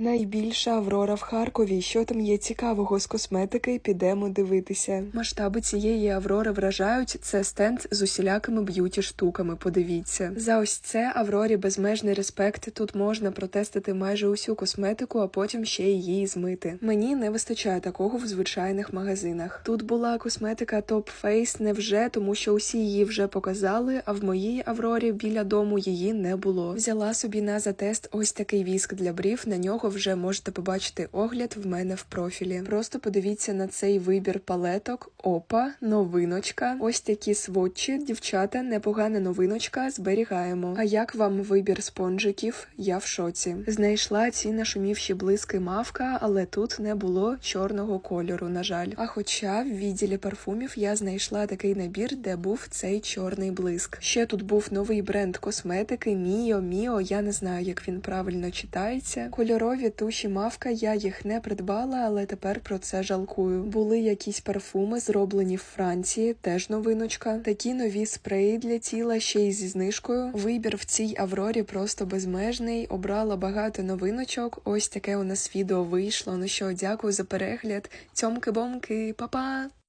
Найбільша Аврора в Харкові. Що там є цікавого з косметики? Підемо дивитися. Масштаби цієї Аврори вражають. Це стенд з усілякими б'юті штуками. Подивіться. За ось це Аврорі безмежний респект. Тут можна протестити майже усю косметику, а потім ще її змити. Мені не вистачає такого в звичайних магазинах. Тут була косметика Top Face невже, тому що усі її вже показали. А в моїй Аврорі біля дому її не було. Взяла собі на затест ось такий віск для брів. На нього вже можете побачити огляд в мене в профілі. Просто подивіться на цей вибір палеток. Опа, новиночка. Ось такі сводчі. Дівчата, непогана новиночка. Зберігаємо. А як вам вибір спонжиків? Я в шоці. Знайшла ці нашумівші блиски мавка, але тут не було чорного кольору, на жаль. А хоча в відділі парфумів я знайшла такий набір, де був цей чорний блиск. Ще тут був новий бренд косметики Міо Міо. Я не знаю, як він правильно читається. Кольорові туші мавка, я їх не придбала, але тепер про це жалкую. Були якісь парфуми, зроблені в Франції, теж новиночка. Такі нові спреї для тіла ще й зі знижкою. Вибір в цій Аврорі просто безмежний. Обрала багато новиночок. Ось таке у нас відео вийшло. Ну що, дякую за перегляд. Цьомки-бомки, па-па!